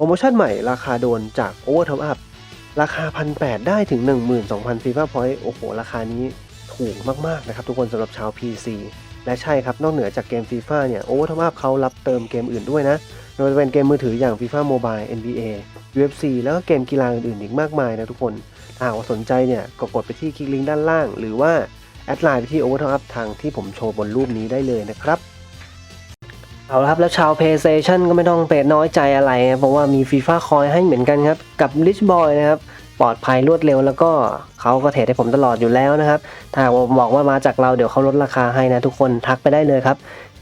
โปรโมชั่นใหม่ราคาโดนจาก Over Top Up ราคา 1,800 ได้ถึง 12,000 FIFA Point โอ้โห ราคานี้ถูกมาก ๆ นะครับ ทุกคนสำหรับชาว PC และใช่ครับ นอกเหนือจากเกม FIFA เนี่ย Over Top Up เขารับเติมเกมอื่นด้วยนะไม่ว่าจะเป็นเกมมือถืออย่าง FIFA Mobile NBA UFC แล้วก็เกมกีฬาอื่นๆอีกมากมายนะทุกคนถ้าหากสนใจเนี่ยก็กดไปที่คลิกลิงก์ด้านล่าง หรือว่าแอดไลน์ไปที่ Over Top Up ทางที่ผมโชว์บนรูปนี้ได้เลยนะครับ เอาละครับแล้วชาว PlayStation ก็ไม่ต้องเป็ดน้อยใจอะไรนะเพราะว่ามี FIFA คอยให้เหมือนกันครับ กับ Rich Boy นะครับ ปลอดภัยรวดเร็วแล้วก็เขาก็เทรดให้ผมตลอดอยู่แล้วนะครับ ถ้าผมบอกว่ามาจากเราเดี๋ยวเขาลดราคาให้นะทุกคนทักไปได้เลยครับ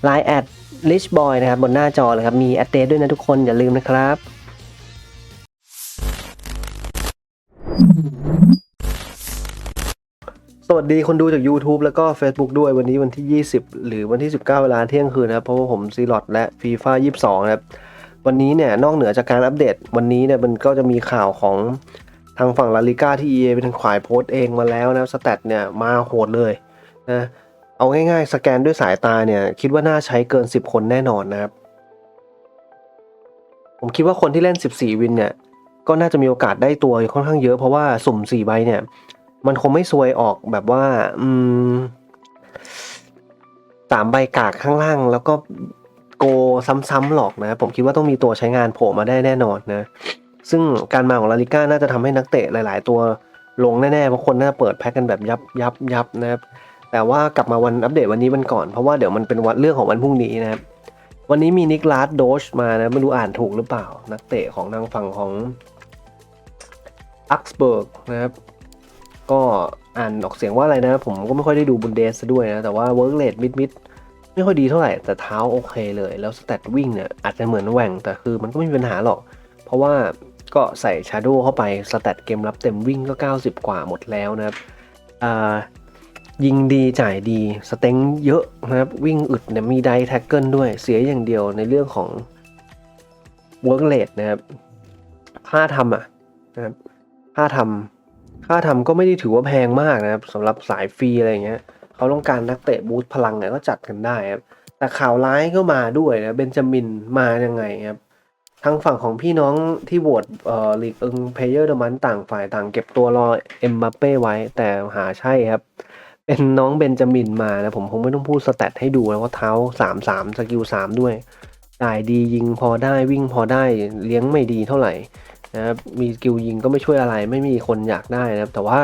Line แอด Rich Boy นะครับบนหน้าจอเลยครับ มีแอดเดด้วยนะทุกคนอย่าลืมนะครับ สวัสดีคนดูจาก YouTube แล้วก็ Facebook ด้วยวันนี้วันที่ 20 หรือวันที่ 19 เวลาเที่ยงคืนนะครับ เพราะว่าผมซีลอดและ FIFA 22 นะครับ วันนี้เนี่ยนอกเหนือจากการอัปเดต วันนี้เนี่ยมันก็จะมีข่าวของทางฝั่งลาลิก้าที่ EA เป็นขวายโพสต์เองมาแล้วนะสแตทเนี่ยมาโหดเลยนะเอาง่ายๆ สแกนด้วยสายตาเนี่ย คิดว่าน่าใช้เกิน 10 คนแน่นอนนะครับ ผมคิดว่าคนที่เล่น 14 วินเนี่ยก็น่าจะมีโอกาสได้ตัวค่อนข้างเยอะเพราะว่าสุ่ม 4 ใบเนี่ย มันคงไม่ซวยออกแบบว่า อืมสามใบกากข้างล่าง แล้วก็โกซ้ำๆหรอกนะ ผมคิดว่าต้องมีตัวใช้งานโผล่มาได้แน่นอนนะ ซึ่งการมาของลาลิก้าน่าจะทำให้นักเตะหลาย ๆ ตัวลงแน่ๆเพราะคนน่าจะเปิดแพ็กกันแบบยับยับยับนะครับ แต่ว่ากลับมาวันอัปเดตวันนี้มันก่อน เพราะว่าเดี๋ยวมันเป็นวันเรื่องของวันพรุ่งนี้นะครับ วันนี้มีนิกลาสโดชมานะไม่รู้อ่านถูกหรือเปล่า นักเตะของทางฝั่งของอักสเบิร์กนะครับ ก็อ่านออกเสียงว่าอะไรนะ ผมก็ไม่ค่อยได้ดูบุนเดสด้วยนะ แต่ว่าเวิร์กเลดมิดมิดไม่ค่อยดีเท่าไหร่ แต่เท้าโอเคเลย แล้วสเตตวิ่งเนี่ยอาจจะเหมือนแหว่ง แต่คือมันก็ไม่มีปัญหาหรอก เพราะว่าก็ใส่ชาร์โดเข้าไปสเตตเกมรับเต็มวิ่งก็ 90 กว่าหมดแล้วนะครับอ่ายิงดีจ่ายดีสเต็งเยอะนะครับวิ่งอึดเนี่ยมีไดแท็กเกิลด้วยเสียอย่างเดียวในเรื่องของเวิร์กเลดนะครับค่าทำอะนะครับค่าทำ ค่าทำก็ไม่ได้ถือว่าแพงมากนะครับสำหรับสายฟรีอะไรเงี้ยเขาต้องการนักเตะบูสต์พลังเนี่ยก็จัดกันได้ครับแต่ข่าวร้ายก็มาด้วยนะเบนจามินมายังไงครับทางฝั่งของพี่น้องที่โหวตเอ่อลีกเอิงเพเยอร์เดมันต่างฝ่ายต่างเก็บตัวรอเอ็มบัปเป้ไว้แต่หาใช่ครับ เป็นน้องเบนจามินมานะผมคงไม่ต้องพูดสแตทให้ดูแล้วว่าเท้าสามสามสกิลสามด้วยจ่ายดียิงพอได้วิ่งพอได้เลี้ยงไม่ดีเท่าไหร่ นะครับมีสกิลยิงก็ไม่ช่วยอะไรไม่มีคนอยากได้นะครับ แต่ว่า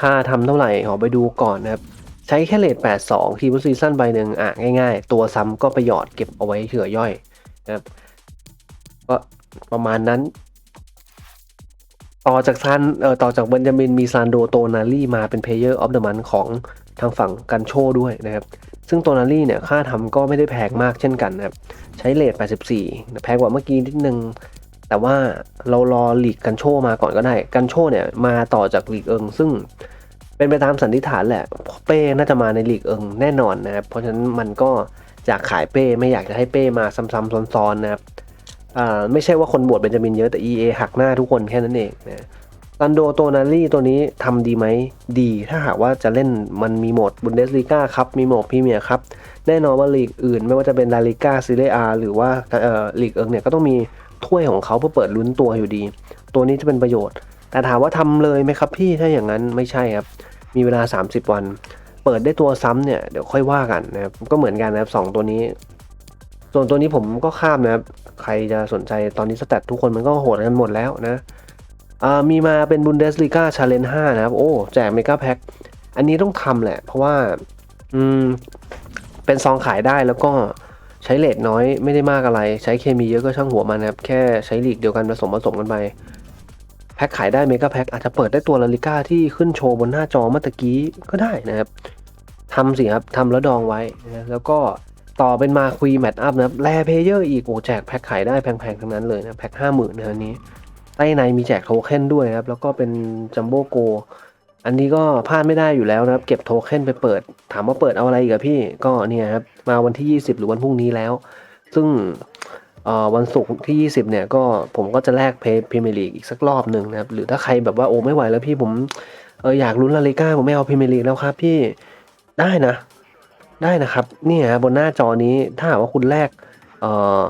ค่าทำเท่าไหร่ขอไปดูก่อนนะครับ ใช้แค่เลท82 ทีมซีซั่นใบหนึ่งอะง่ายๆ ตัวซ้ำก็ไปหยอดเก็บเอาไว้เผื่อย่อยนะครับก็ประมาณนั้น ต่อจากซันเอ่อต่อจากเบนจามินมีซานโดโตนาลี่มาเป็นเพลเยอร์ออฟเดอะมันของทางฝั่งกันโชด้วยนะครับ ซึ่งโตนาลี่เนี่ยค่าทำก็ไม่ได้แพงมากเช่นกันนะครับ ใช้เลท84 แพงกว่าเมื่อกี้นิดนึง แต่ว่าเรารอลีกกันโชมาก่อนก็ได้ กันโชเนี่ยมาต่อจากลีกเอิง ซึ่งเป็นไปตามสันนิษฐานแหละ เป้น่าจะมาในลีกเอิงแน่นอนนะครับ เพราะฉะนั้นมันก็อยากขายเป้ไม่อยากจะให้เป้มาซ้ำๆซ้อนๆนะครับไม่ใช่ว่าคนบวชเบนจามินเยอะแต่ EA หักหน้าทุกคนแค่นั้นเองนะซันโดโตนาลี่ตัวนี้ทำดีไหมดี ถ้าหากว่าจะเล่นมันมีโหมดบุนเดสลีกาครับ มีโหมดพรีเมียร์ครับ แน่นอนว่าลีกอื่น ไม่ว่าจะเป็นลาลิก้าซีเรียหรือว่าเอ่อลีกเอิงเนี่ยก็ต้องมี ถ้วยของเขาเพื่อเปิดลุ้นตัวอยู่ดี ตัวนี้จะเป็นประโยชน์ แต่ถามว่าทำเลยไหมครับพี่ถ้าอย่างนั้นไม่ใช่ครับ มีเวลา 30 วัน เปิดได้ตัวซ้ำเนี่ยเดี๋ยวค่อยว่ากันนะครับก็เหมือนกันนะครับสองตัวนี้ ส่วนตัวนี้ผมก็ข้ามนะครับใครจะสนใจตอนนี้สแตททุกคนมันก็โหดกันหมดแล้วนะอ่ามีมาเป็นบุนเดสลีกาชาเลนจ์5นะครับ โอ้แจกเมกาแพ็คอันนี้ต้องทำแหละ เพราะว่า อืม เป็นซองขายได้แล้วก็ ใช้เลทน้อยไม่ได้มากอะไร ใช้เคมีเยอะก็ช่างหัวมันนะครับ แค่ใช้ลีกเดียวกันผสมผสมกันไป แพ็คขายได้เมกาแพ็คอาจจะเปิดได้ตัวลาลิก้าที่ขึ้นโชว์บนหน้าจอเมื่อกี้ก็ได้นะครับทำสิครับทำแล้วดองไว้นะแล้วก็ต่อเป็นมาคุยแมตอัพนะครับแลเพเยอร์อีกโอ้แจกแพ็คขายได้แพงๆทั้งนั้นเลยนะแพ็คห้าหมื่นนะอันนี้ใต้ในมีแจกโทเค็นด้วยนะครับแล้วก็เป็นจัมโบ้โก อันนี้ก็พลาดไม่ได้อยู่แล้วนะครับ เก็บโทเค็นไปเปิด ถามว่าเปิดเอาอะไรอีกอะพี่ก็เนี่ยครับมาวันที่ 20 หรือวันพรุ่งนี้แล้ว ซึ่งวันศุกร์ที่ 20 เนี่ยก็ผมก็จะแลกเพย์พรีเมียร์ลีกอีกสักรอบหนึ่งนะครับ หรือถ้าใครแบบว่าโอ้ไม่ไหวแล้วพี่ผมเอออยากลุ้นลาลิก้าผมไม่เอาพรีเมียร์ลีกแล้วครับพี่ได้นะ ได้นะครับเนี่ยบนหน้าจอนี้ถ้าหากว่าคุณแลกเออ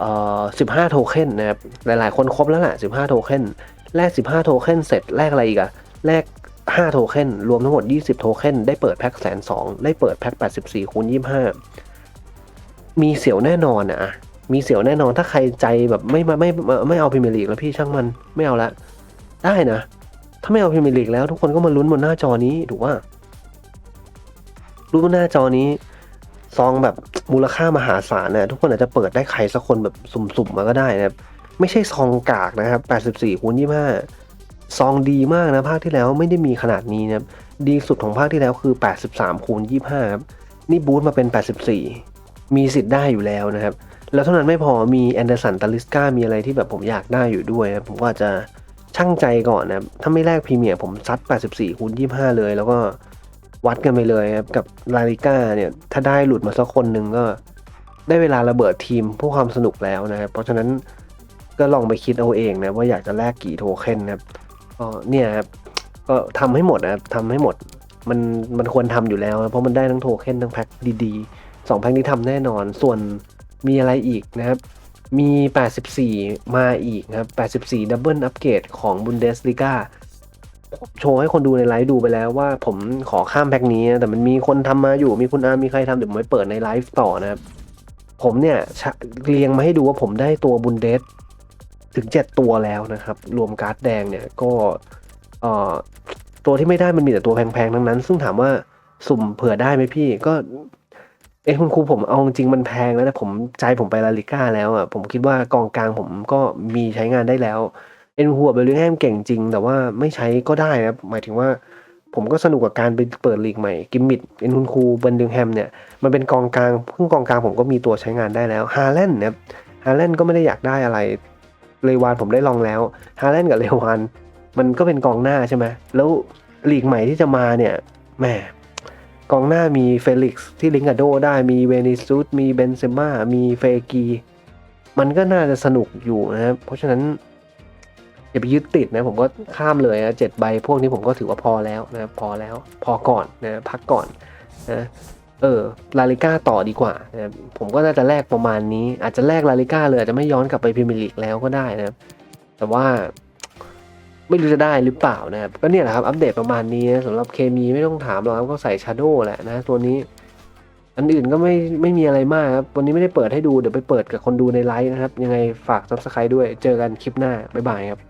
เออ15โทเค็นนะครับหลายๆ คนครบแล้วแหละ15โทเค็นแลก15โทเค็นเสร็จแลกอะไรอีกอะ แลก5โทเค็นรวมทั้งหมด 20 โทเค็นได้เปิดแพ็คแสนสองได้เปิดแพ็ค84คูณ25 มีเสียวแน่นอนอะมีเสียวแน่นอนถ้าใครใจแบบไม่มาไม่ไม่ไม่เอาพรีเมียร์ลีกแล้วพี่ช่างมันไม่เอาละ ได้นะ ถ้าไม่เอาพรีเมียร์ลีกแล้ว ทุกคนก็มาลุ้นบนหน้าจอนี้ถูกว่าลุ้นบนหน้าจอนี้ ซองแบบมูลค่ามหาศาลนะทุกคนอาจจะเปิดได้ใครสักคนแบบสุ่มๆมาก็ได้นะครับ ไม่ใช่ซองกากนะครับ 84คูณ25 ซองดีมากนะภาคที่แล้วไม่ได้มีขนาดนี้นะดีสุดของภาคที่แล้วคือ 83คูณ25ครับนี่บูตมาเป็น 84 มีสิทธิ์ได้อยู่แล้วนะครับ แล้วเท่านั้นไม่พอมีแอนเดอร์สันตาลิสกามีอะไรที่แบบผมอยากได้อยู่ด้วยนะผมก็จะช่างใจก่อนนะถ้าไม่แลกพรีเมียร์ผมซัด 84คูณ25 เลย แล้วก็วัดกันไปเลยครับกับลาลิก้าเนี่ยถ้าได้หลุดมาสักคนหนึ่งก็ได้เวลาระเบิดทีมเพื่อความสนุกแล้วนะครับเพราะฉะนั้นก็ลองไปคิดเอาเองนะว่าอยากจะแลกกี่โทเค็นนะครับ ก็เนี่ยครับก็ทำให้หมดนะครับทำให้หมดมันมันควรทำอยู่แล้วนะเพราะมันได้ทั้งโทเค็นทั้งแพ็คดีๆสองแพ็คนี้ทำแน่นอน ส่วนมีอะไรอีกนะครับ มี 84 มาอีกนะครับ 84 ดับเบิลอัปเกรดของบุนเดสลิก้าโชว์ให้คนดูในไลฟ์ดูไปแล้วว่าผมขอข้ามแพ็คนี้นะแต่มันมีคนทำมาอยู่มีคุณอาร์มมีใครทำเดี๋ยวผมไปเปิดในไลฟ์ต่อนะครับ ผมเนี่ยชะเรียงมาให้ดูว่าผมได้ตัวบุนเดส ถึง 7 ตัวแล้วนะครับ รวมการ์ดแดงเนี่ยก็เอ่อตัวที่ไม่ได้มันมีแต่ตัวแพงๆ ทั้งนั้น ซึ่งถามว่าสุ่มเผื่อได้ไหมพี่ก็ เอ้คุณครูผมเอาจริงมันแพงแล้วแต่ผมใจผมไปลาลิก้าแล้วอะผมคิดว่ากองกลางผมก็มีใช้งานได้แล้ว เอ็นหัวเบลลิงแฮมเก่งจริง แต่ว่าไม่ใช้ก็ได้นะหมายถึงว่าผมก็สนุกกับการไปเปิดลีกใหม่กิมมิดเอ็นคุณครูเบลลิงแฮมเนี่ยมันเป็นกองกลางเพิ่งกองกลางผมก็มีตัวใช้งานได้แล้วฮาแลนด์นะครับฮาแลนด์ก็ไม่ได้อยากได้อะไร เลวานผมได้ลองแล้วฮาแลนด์กับเลวานมันก็เป็นกองหน้าใช่ไหมแล้วลีกใหม่ที่จะมาเนี่ยแหมกองหน้ามีเฟลิกซ์ที่ลิงกับโดได้มีเวนิซุสมีเบนเซม่ามีเฟกี มันก็น่าจะสนุกอยู่นะครับเพราะฉะนั้นอย่าไปยึดติดนะผมก็ข้ามเลยนะเจ็ดใบพวกนี้ผมก็ถือว่าพอแล้วนะพอแล้วพอก่อนนะพักก่อนนะ เออลาลิก้าต่อดีกว่านะครับผมก็น่าจะแลกประมาณนี้ อาจจะแลกลาลิก้าเลยอาจจะไม่ย้อนกลับไปพรีเมียร์ลีกแล้วก็ได้นะครับแต่ว่าไม่รู้จะได้หรือเปล่านะครับก็เนี่ยแหละครับอัปเดตประมาณนี้นะสำหรับเคมีไม่ต้องถามหรอกครับก็ใส่ชาโดว์แหละนะตัวนี้ อันอื่นก็ไม่ไม่มีอะไรมากครับวันนี้ไม่ได้เปิดให้ดูเดี๋ยวไปเปิดกับคนดูในไลฟ์นะครับ ยังไงฝาก subscribe ด้วยเจอกันคลิปหน้าบ๊ายบายครับ